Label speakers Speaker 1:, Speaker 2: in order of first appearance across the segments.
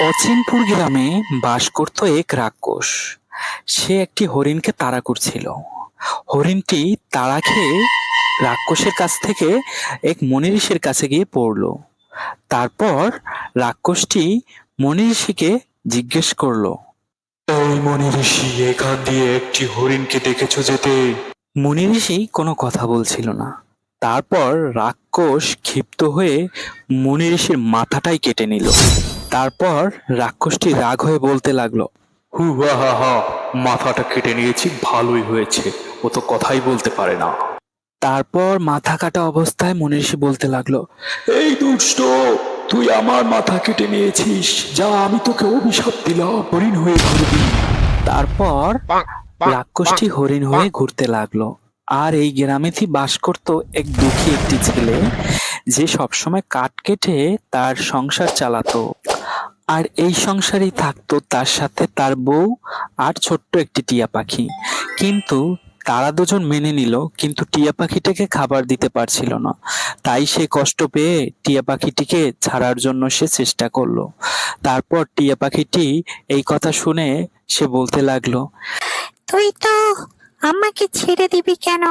Speaker 1: অচিনপুর গ্রামে বাস করত এক রাক্ষস। সে একটি হরিণকে তাড়া করছিল। হরিণটি তাড়া খেয়ে রাক্ষসের কাছ থেকে এক মনি ঋষির কাছে গিয়ে পড়ল। তারপর রাক্ষসটি মনি ঋষিকে জিজ্ঞেস করল
Speaker 2: এই মনি ঋষি এখান দিয়ে একটি হরিণকে দেখেছ যেতে?
Speaker 1: মুনি ঋষি কোনো কথা বলছিল না। তারপর রাক্ষস ক্ষিপ্ত হয়ে মুনি ঋষির মাথাটাই কেটে নিল। তারপর রাক্ষসটি রাগ হয়ে বলতে লাগল
Speaker 2: হু হা হা হা মাথাটা কেটে নিয়েছি ভালোই হয়েছে ও তো কথাই বলতে পারে না।
Speaker 1: তারপর মাথা কাটা অবস্থায় মনীষী বলতে লাগল
Speaker 2: এই দুষ্ট তুই আমার মাথা কেটে নিয়েছিস যা আমি তোকে অভিশাপ দিলাম হরিণ হয়ে ঘুরবি।
Speaker 1: তারপর রাক্ষসটি হরিণ হয়ে ঘুরতে লাগল আর এই গ্রামেতে বাস করত এক দুঃখী একটি ছেলে যে সবসময় কাঠ কেটে তার সংসার চালাতো। আর এই সংসারেই থাকতো তার সাথে তার বউ আর ছোট্ট একটি টিয়া পাখি। কিন্তু তারা দুজন মেনে নিল, কিন্তু টিয়া পাখিটাকে খাবার দিতে পারছিল না। তাই সে কষ্ট পেয়ে টিয়া পাখিটিকে ছাড়ার জন্য সে চেষ্টা করল। তারপর টিয়া পাখিটি এই কথা শুনে সে বলতে লাগল,
Speaker 3: তুই তো আমাকে ছেড়ে দিবি কেন?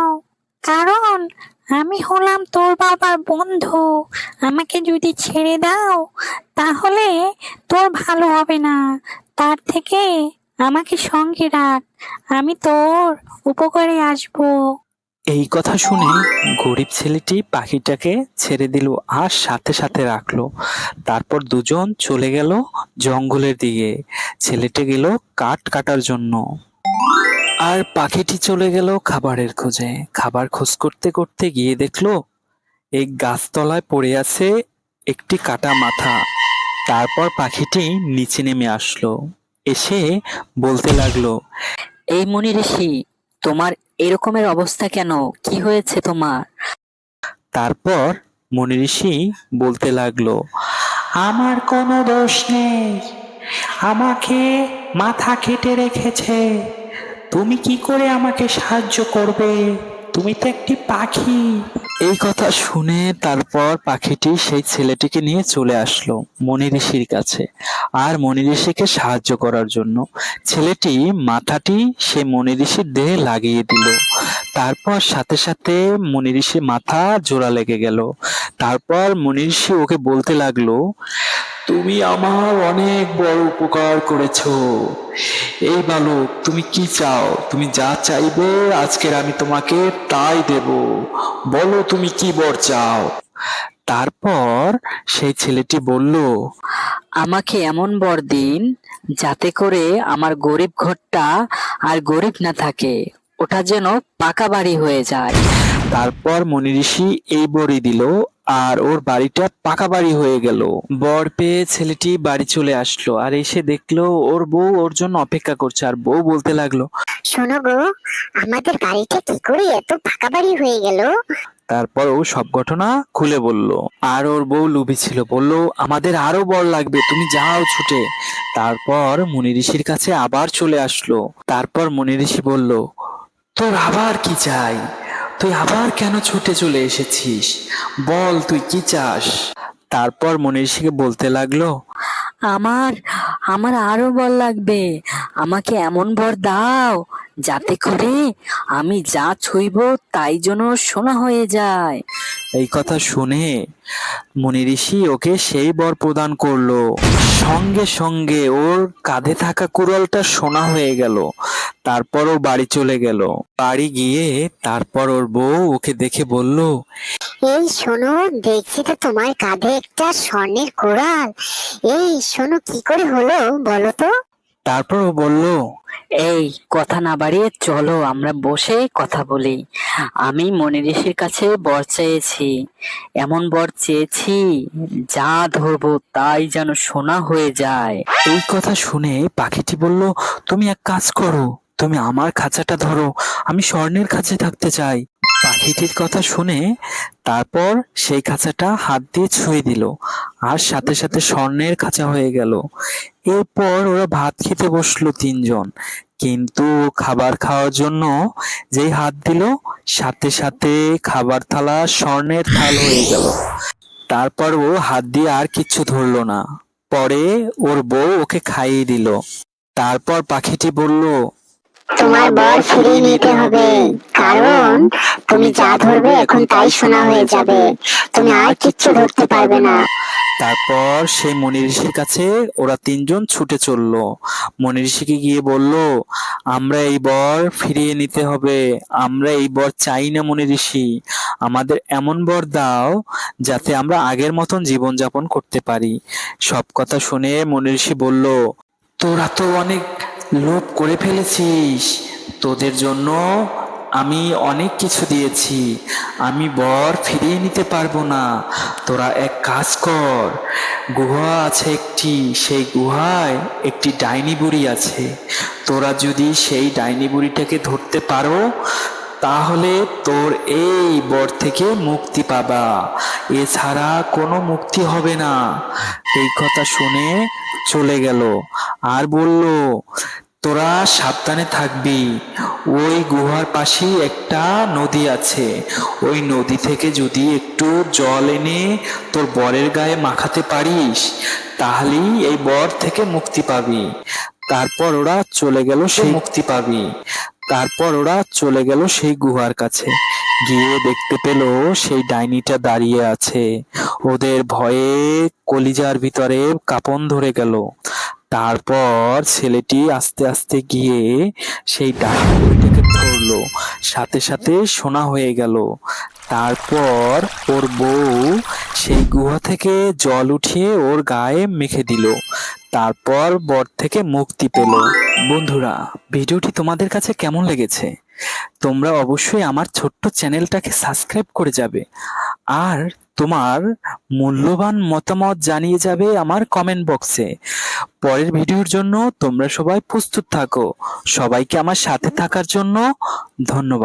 Speaker 3: কারণ আমি হলাম তোর বাবার বন্ধু। আমাকে যদি ছেড়ে দাও, তাহলে তোর ভালো হবে না। তার থেকে আমাকে সঙ্গে রাখ। আমি তোর উপকারে আসব।
Speaker 1: এই কথা শুনে গরিব ছেলেটি পাখিটাকে ছেড়ে দিল আর সাথে সাথে রাখল। তারপর দুজন চলে গেল জঙ্গলের দিকে। ছেলেটি গেল কাঠ কাটার জন্য। আর পাখিটি চলে গেল খাবারের খোঁজে। খাবার খোঁজ করতে করতে গিয়ে দেখল এই গাছতলায় পড়ে আছে একটি কাটা মাথা। তারপর পাখিটি নিচে নেমে আসলো। এসে বলতে লাগল
Speaker 4: এই মনি ঋষি তোমার এরকমের অবস্থা কেন? কি হয়েছে তোমার?
Speaker 1: তারপর মনি ঋষি বলতে লাগল আমার কোনো দোষ নেই। আমাকে মাথা কেটে রেখেছে। তুমি কি করে আমাকে সাহায্য করবে? তুমি তো একটি পাখি। এই কথা শুনে তারপর পাখিটি সেই ছেলেটিকে নিয়ে চলে আসলো মনি ঋষির কাছে আর মনি ঋষিকে সাহায্য করার জন্য। ছেলেটি মাথাটি সে মনি ঋষির দেহে লাগিয়ে দিল। তারপর সাথে সাথে মনি ঋষির মাথা জোড়া লেগে গেল। তারপর মনি ঋষি ওকে বলতে লাগল
Speaker 2: তুমি আমার অনেক বড় উপকার করেছ। এই বালক তুমি কি চাও? তুমি যা চাইবে আজকের আমি তোমাকে তাই দেব। বলো তুমি কি বর চাও?
Speaker 1: তারপর সেই ছেলেটি বলল
Speaker 4: আমাকে এমন বর দিন যাতে করে আমার গরিব ঘরটা আর গরিব না থাকে ওটা যেন পাকা বাড়ি হয়ে যায়।
Speaker 1: তারপর মনি ঋষি এই বড়ি দিল আর ওর বাড়িটা পাকা বাড়ি হয়ে গেল। বর পেয়ে ছেলেটি বাড়ি চলে আসলো আর এসে দেখল ওর বউ ওর জন্য অপেক্ষা করছে আর বউ বলতে লাগল
Speaker 3: শোনো গো আমাদের বাড়িটা কি করে এত ফাঁকা বাড়ি হয়ে গেল?
Speaker 1: তারপর ও সব ঘটনা খুলে বলল। আর ওর বউ লুবি ছিল বলল আমাদের আরও বর লাগবে তুমি যাও ছুটে। তারপর মুনি ঋষির কাছে আবার চলে আসলো। তারপর মুনি ঋষি বলল তোর আবার কি চাই? তুই আবার কেন ছুটে চলে এসেছিস? বল তুই কি চাস? তারপর মুনি ঋষিকে বলতে লাগল
Speaker 4: আমার আমার আরও বল লাগবে। আমাকে এমন বর দাও যাতে করে আমি যা ছইব তাই যেন সোনা হয়ে যায়।
Speaker 1: এই কথা শুনে মুনি ঋষি ওকে সেই বর প্রদান করল। সঙ্গে সঙ্গে ওর কাঁধে থাকা কুড়ালটা সোনা হয়ে গেল। তারপর ও বাড়ি চলে গেল। বাড়ি গিয়ে তারপর ওর বউ ওকে দেখে বলল,
Speaker 3: এই শোনো, দেখছি তো তোমার কাঁধে একটা স্বর্ণের কোড়াল। এই শোনো, কি করে হলো বলো তো?
Speaker 1: তারপর ও বলল
Speaker 4: এই কথা না বাড়িয়ে চলো আমরা বসে কথা বলি। আমি মনি ঋষির কাছে বর চেয়েছি। এমন বর চেয়েছি যা ধরবো তাই যেন সোনা হয়ে যায়।
Speaker 1: এই কথা শুনে পাখিটি বলল তুমি এক কাজ করো তুমি আমার খাঁচাটা ধরো। আমি স্বর্ণের খাঁচে থাকতে চাই। পাখিটির কথা শুনে তারপর সেই খাঁচাটা হাত দিয়ে ছুঁয়ে দিল আর সাথে সাথে স্বর্ণের খাঁচা হয়ে গেল। এরপর ওরা ভাত খেতে বসল তিনজন। কিন্তু খাবার খাওয়ার জন্য যেই হাত দিল, সাথে সাথে খাবার থালা স্বর্ণের থাল হয়ে গেল। তারপর ও হাত দিয়ে আর কিচ্ছু ধরলো না। পরে ওর বউ ওকে খাইয়ে দিল। তারপর পাখিটি বলল
Speaker 5: তোমার বর ফিরিয়ে নিতে হবে। কারণ তুমি যা ধরবে এখন তাই শোনা হয়ে যাবে। তুমি আর কিচ্ছু ধরতে পারবে না।
Speaker 1: তারপর সেই মনি ঋষির কাছে ওরা তিনজন ছুটে চলল। মনি ঋষিকে গিয়ে বলল, আমরা এই বর ফিরিয়ে নিতে হবে। আমরা এই বর চাই না মনি ঋষি আমাদের এমন বর দাও যাতে আমরা আগের মতন জীবনযাপন করতে পারি। সব কথা শুনে মনি ঋষি বলল, তোরা তো অনেক লোভ করে ফেলেছিস। তোদের জন্য আমি অনেক কিছু দিয়েছি। আমি বর ফিরিয়ে নিতে পারব না। তোরা এক কাজ কর। গুহা আছে একটি, সেই গুহায় একটি ডাইনি বুড়ি আছে। তোরা যদি সেই ডাইনি বুড়িটাকে ধরতে পারো, তাহলে তোর এই বর থেকে মুক্তি পাবা। এছাড়া কোনো মুক্তি হবে না। এই কথা শুনে চলে গেল। আর বলল তোরা সাবধানে থাকবি। ওই গুহার পাশেই একটা নদী আছে। ওই নদী থেকে যদি একটু জল এনে তোর বরের গায়ে মাখাতে পারিস, তাহলেই এই বর থেকে মুক্তি পাবি। তারপর ওরা চলে গেল সেই মুক্তি পাবি। তারপর ওরা চলে গেল সেই গুহার কাছে। গিয়ে দেখতে পেল সেই ডাইনিটা দাঁড়িয়ে আছে। ওদের ভয়ে কলিজার ভিতরে কাঁপন ধরে গেল। তারপর ছেলেটি আস্তে আস্তে গিয়ে সেই ডাইনিটাকে ধরলো। সাথে সাথে সোনা হয়ে গেল। তারপর ওর বউ সেই গুহা থেকে জল উঠিয়ে ওর গায়ে মেখে দিল। তারপর বর থেকে মুক্তি পেল। বন্ধুরা, ভিডিওটি তোমাদের কাছে কেমন লেগেছে? তোমরা অবশ্যই আমার ছোট্ট চ্যানেলটাকে সাবস্ক্রাইব করে যাবে। আর তোমার মূল্যবান মতামত জানিয়ে যাবে আমার কমেন্ট বক্সে পরের ভিডিওর জন্য তোমরা সবাই প্রস্তুত থাকো। সবাইকে আমার সাথে থাকার জন্য ধন্যবাদ।